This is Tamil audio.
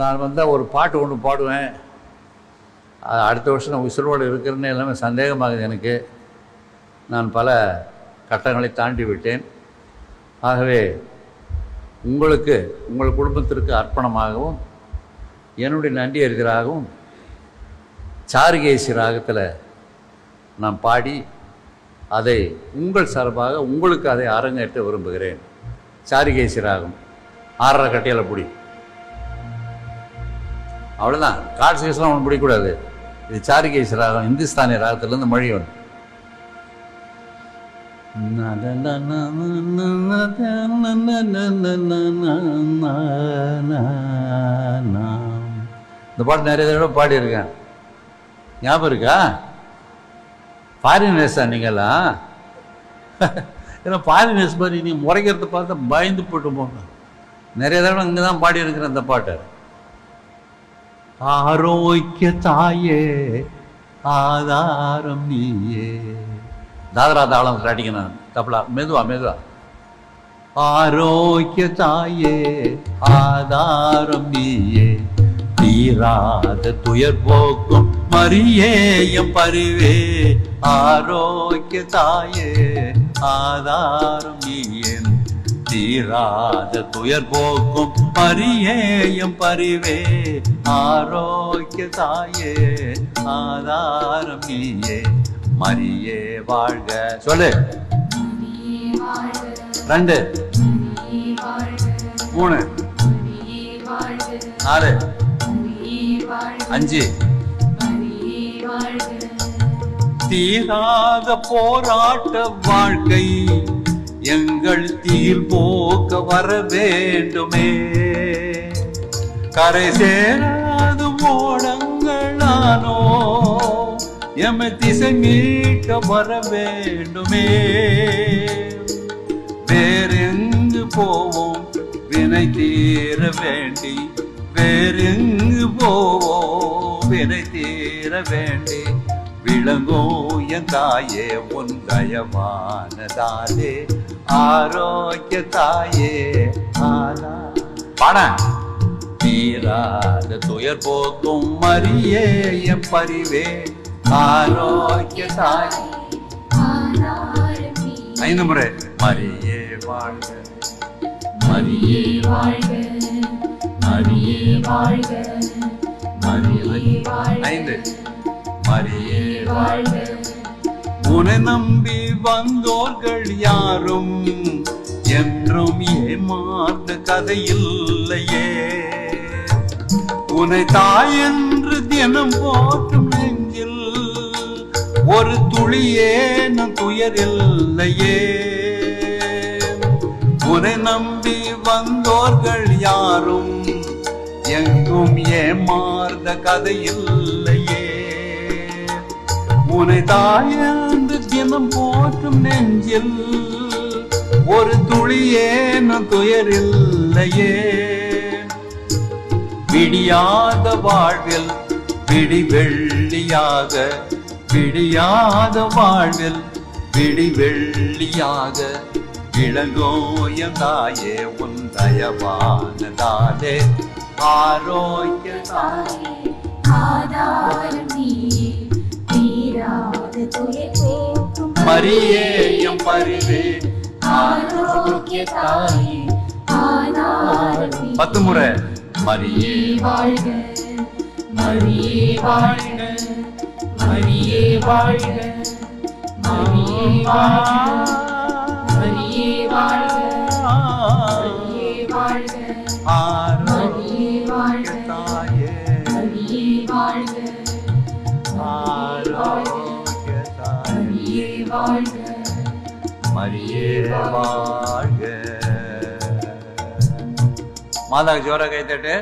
நான் வந்தால் ஒரு பாட்டு ஒன்று பாடுவேன். அது அடுத்த வருஷம் நான் உசுரோடு இருக்கிறேன்னு எல்லாமே சந்தேகமாகுது எனக்கு. நான் பல கட்டங்களை தாண்டி விட்டேன். ஆகவே உங்களுக்கு உங்கள் குடும்பத்திற்கு அர்ப்பணமாகவும் என்னுடைய நன்றி அறிதலாகவும் சாருகேசி ராகத்தில் நான் பாடி அதை உங்கள் சார்பாக உங்களுக்கு அதை அரங்கேற்ற விரும்புகிறேன். சாருகேசி ராகம் ஆறரை கட்டையில் பிடி. அவ்வளோதான் காட் சைஸ்லாம் ஒன்று பிடிக்கக்கூடாது இது சாரிகேஸ் ராகம் இந்துஸ்தானி ராகத்துலேருந்து மொழி ஒன்று இந்த பாட்டு நிறைய தடவை பாடியிருக்கேன் ஞாபகம் இருக்கா ஃபாரினர்ஸா நீங்களாம் ஏன்னா ஃபாரினர்ஸ் மாதிரி நீ முறைக்கிறத பார்த்தா பயந்து போட்டு போங்க நிறைய தடவை இங்கே தான் பாடியிருக்கிறேன் இந்த பாட்டை ஆரோக்கிய தாயே ஆதாரம் நீயே. தாதரா தாளம் அடிக்கணும் தப்பலா மெதுவா மெதுவா. ஆரோக்கிய தாயே ஆதாரம் நீயே. தீராத துயர் போக்கும் மரியேயம் பருவே. ஆரோக்கிய தாயே ஆதாரம் நீயே. தீராத துயர் போக்கும் பரியேயம் பரிவே. ஆரோக்கிய தாயே ஆதாரம் நீயே. மரியே வாழ்க. சொல்லு. ரெண்டு. மூணு. நாலு. அஞ்சு. தீராத போராட்ட வாழ்க்கை எங்கள் தீர் போக்க வர வேண்டுமே. கரை சேராது ஓடங்களானோ எம திசை மீட்க வர வேண்டுமே. வேறெங்கு போவோம் வினை தீர வேண்டி. வேறெங்கு போவோம் வினை தீர வேண்டி. விளங்கோ என் தாயே உன் தயவானதாலே ஆரோக்கிய தாயே ஆலா பாட. தீராத துயர் போக்கும் மரியே என் பரிவே ஆரோக்கிய தாய் ஐந்து முறை. மரியே வாழ்க. மரியே வாழ்க. மரியே வாழ்க. மரியே ஐந்து. மரியே வாழ்க. உன்னை நம்பி வந்தோர்கள் யாரும் என்றும் ஏமாந்த கதை இல்லையே உன்னை தாய் என்று தினம் போற்றும் நெஞ்சில் ஒரு துளியே நம் துயர் இல்லையே உன்னை நம்பி வந்தோர்கள் யாரும் எங்கும் ஏமாந்த கதை இல்லையே உன்னை தாயன் தினம் போற்றும் நெஞ்சில் ஒரு துளியே நம் துயரில்லையே. விடியாத வாழ்வில் விடி வெள்ளியாக விடியாத வாழ்வில் விடி வெள்ளியாக. இளங்கோய தாயே உன் தயவானதாலே ஆரோக்கிய தாயே. ஆதாரம் போக்கும் மரியேயம் பரிவே. ஆரோக்கிய தாயே. பத்து முறை. மரியே வாழ்க மரியே வாழ்க மரியே வாழ்க மரியே வாழ்க. மாதா வாழ்க. மாதாக்கு ஜோர கை தட்டு.